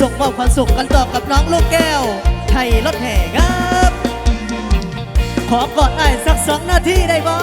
ส่งมอบความสุขกันต่อกับน้องลูกแก้ว ไทยรถแห่ครับ ขอกอดไอ้สักสองนาทีได้บ่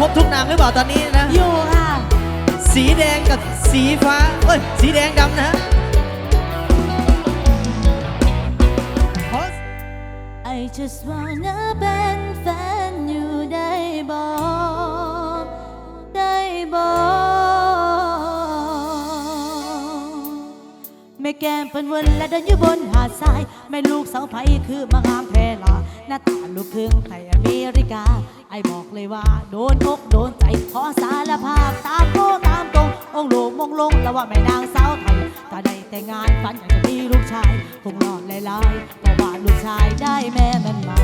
ครบทุกนามหรือเปล่าตอนนี้นะ อยู่ค่ะ สีแดงกับสีฟ้าเอ้ย สีแดงดำนะฮะขอ I just wanna เป็นแฟนอยู่ได้บอกได้บอกแม่แก้มเป็นวนและเดินอยู่บนหาดทรายแม่ลูกเสาไผ่คือมางามแพรลา หน้าตาลูกครึ่งไทยอเมริกา ไอ้บอกเลยว่า โดนอกโดนใจขอสารภาพตามโกตามตรง องค์หลวงมงลงแล้วว่าแม่นางสาวไทยถ้าได้แต่งงานฝันอยากจะมีลูกชาย คงหลอดลายๆเพราะว่าลูกชายได้แม่มันมา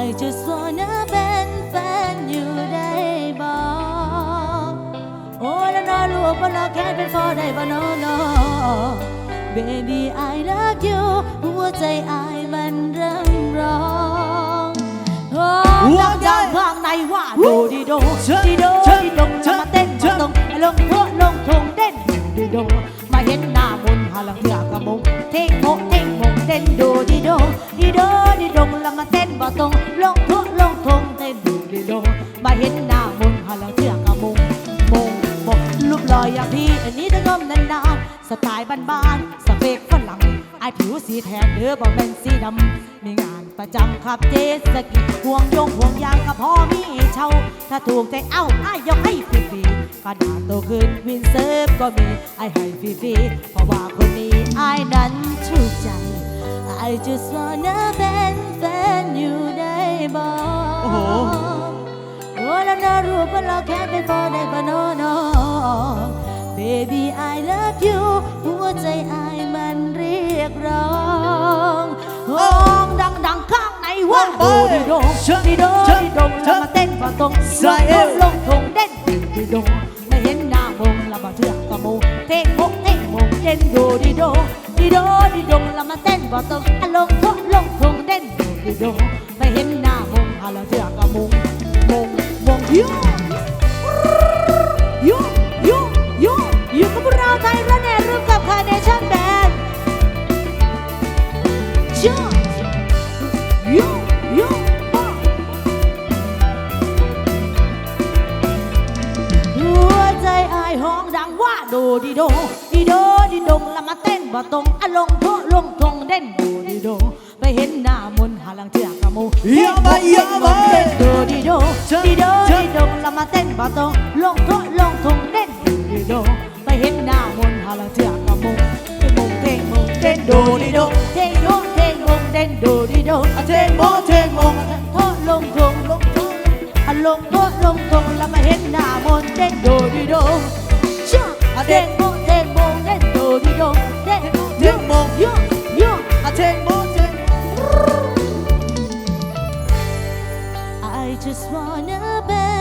I just wanna เป็นแฟนอยู่ได้บอกโอ้แล้วน่ารู้ว่าเราแค่เป็นพอได้บ่ no no baby I love you หัวใจ หัว ดัง ใจ ดังข้างในว่าดูดีโด เชิญ ดีโด เชิญ ดีดง เชิ จะ ญ มาเต้น เชิ มา ญ ตรงลงทั่วลงทงเต้นดีโดมาเห็นหน้ามนต์หาลังเถือกระมงเท่งโมเท่งมงเต้นดูดีโดดีโดดีดงแล้วมาเต้นบ่ตรงลงทั่วลงทงเต้นดูดีโดมาเห็นหน้ามนต์หาลังเถือกระมงมงมงรูปหล่ออย่างพี่อันนี้ต้องยอมนานๆสไตล์บ้านๆสเปกฝรั่ง ไอายผิวสีแทนเด้อบ่เป็นสีดำ มีงานประจำครับเจสกีห่วงยงห่วงยางกับพ่อมีเช่า ถ้าถูกใจเอ้าไอ้ายยกให้ฟรีๆกระดาษโตขึ้นวินเซิร์ฟก็มีไอ้ายให้ฟรีๆเพราะว่าคนนี้ไอ้ายนั้นถูกใจ I just wanna เป็นแฟนอยู่ได้บ่โอ้โหโอ้แล้วน่ารู้ว่าเราแค่เป็นพอได้บ่ no no baby I love you หัวใจไอ้ายมันเรียกร้องร้องดังๆข้างในว่าไปดูดีโดงเชิญดีโดเชิญดีดงแล้วมาเต้นฝ่าตรงใส่เอวลงทงเด่นดีโดงไม่เห็นหน้ามงแล้วมาเถือกกระโมงเท่งโมเท่งมงเด่นดูดีโดดีโดดีดงแล้วมาเต้นฝ่าตรงอะลงทงลงทงเด่นดูดีโดไม่เห็นหน้ามงอะแล้วเถือกกระโมงมงมงยูยูยูยู ร่วมกับคาเนชั่นแบนด์จ้า ยูยูหัวใจอายห้องดังว่าโดดีโดดีโดดีดงแล้วมาเต้นบ่ตรงอะลงโทลงทงเด่นโดดีโดไปเห็นหน้ามนต์หาลังเถือกกะมู เยี่ยมไปเยี่ยมไป เต้นโดดีโด เชิญ ดีโด เชิญ ดีดงแล้วมาเต้นบ่ตรงลงโทลงทงเด่นโดดีโดไปเห็นหน้ามนต์หาลังเถือ đồ đi đâu thê ngô thê mông, đen đồ đi đâu à thê mô thê ngông. Thô lông thùng lông thùng à lông thô lông thùng là mà hết nà môn đen đồ đi đâu à thê ngô thê mông đen đồ đi đâu thê ngô thê mông, yo yo. À thê ngô thê I just wanna be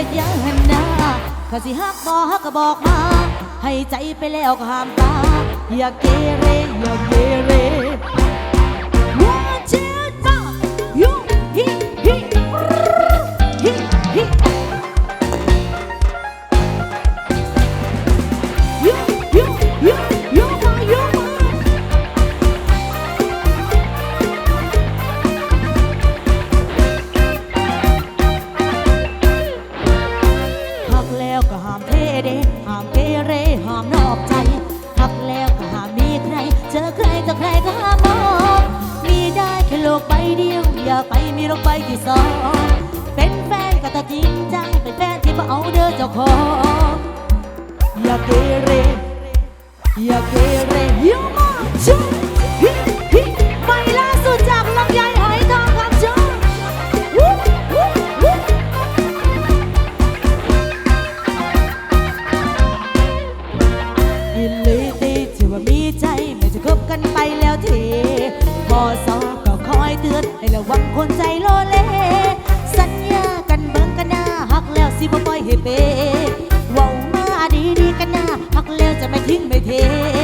ฮ็ดหยังหันหน้าสิฮักบ่ฮักก็บอกมา ให้ใจไปแล้วก็ห้ามตา อย่าเกเรอย่าเกเร อเจ้าขออย่าเกเรอย่าเกเร กั